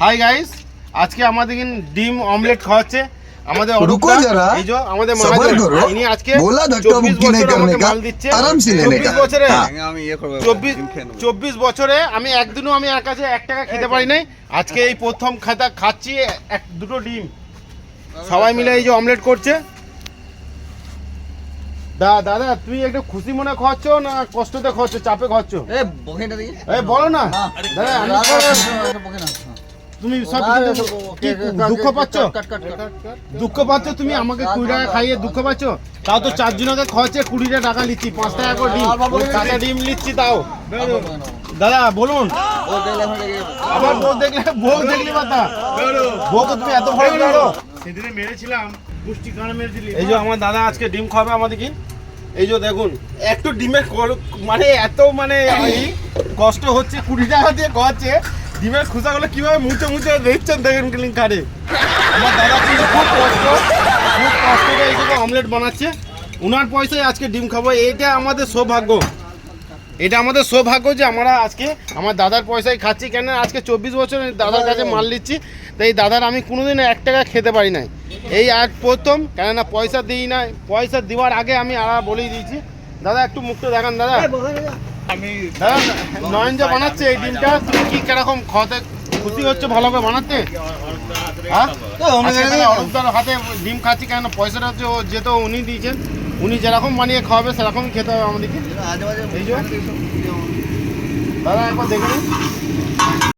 Hi guys আজকে আমাদের কিন ডিম অমলেট খাওয়াচ্ছে আমাদের रुको অরূপদা, जरा এই যে আমাদের सबर মহাজন करो ইনি আজকে बोला धक्का 24 मुक्की नहीं বছরে करने আমাকে का মাল দিচ্ছে आराम से लेने 24 का বছরে हाँ। আমি ইয়ে করবো চব্বিশ ডিম খেয়ে নেবো। চব্বিশ বছরে আমি একদিনও আমি এর কাছে এক টাকা খেতে পারি নাই আজকে এই প্রথম খাতা খাচ্ছি এক দুটো ডিম সবাই মিলে এই যে অমলেট করছে দা দাদা তুমি একটু খুশি মনে খাওয়াচ্ছ না কষ্টতে খাওয়াচ্ছ চাপে খাওয়াচ্ছ এ বকে না দেখি এই বলো না দাদা আমি বকে না দি তুমি সব দুঃখ পাচ্ছ দুঃখ পাচ্ছ তুমি আমাকে কুড়ি টাকা খাইয়ে দুঃখ পাচ্ছ তাও তো চারজনকে খাওয়াচ্ছে কুড়িটা টাকা নিচ্ছি পাঁচ টাকা করে ডিম টাকা ডিম নিচ্ছি তাও দাদা বলুন আবার বউ দেখলে বউ দেখলি কথা বউকে তুমি এত ভয় করো সেদিনে মেরেছিলাম পুষ্টি কারণে মেরে দিলি এই যে আমার দাদা আজকে ডিম খাবে আমাদেরকে এই যে দেখুন একটু ডিমের মানে এত মানে কষ্ট হচ্ছে কুড়ি টাকা দিয়ে খাওয়াচ্ছে ডিমের খোসাগুলো কীভাবে মুছে মুছে দেখছেন? দেখেন ক্লিন কারে আমার দাদা কিন্তু খুব কষ্ট খুব কষ্ট করে এইগুলো অমলেট বানাচ্ছে। উনার পয়সায় আজকে ডিম খাব এইটা আমাদের সৌভাগ্য। এটা আমাদের সৌভাগ্য যে আমরা আজকে আমার দাদার পয়সায় খাচ্ছি কেন আজকে চব্বিশ বছর দাদার কাছে মাল নিচ্ছি, তাই দাদার আমি কোনোদিন এক টাকা খেতে পারি নাই। এই আজ প্রথম, কেননা পয়সা দিই না পয়সা দেওয়ার আগে আমি আর বলেই দিয়েছি। দাদা, একটু মুখটা দেখান দাদা। আমি নয়ন যে বানাচ্ছে এই ডিমটা। তুমি কি কীরকম খাওয়াতে খুশি হচ্ছে ভালো করে বানাতে অরূপদার হাতে ডিম খাচ্ছি কেন? পয়সাটা হচ্ছে ও যেহেতু উনি দিয়েছেন। উনি যেরকম বানিয়ে খাওয়াবে সেরকম খেতে হবে আমাদেরকে। যে। দাদা একবার দেখে নিন।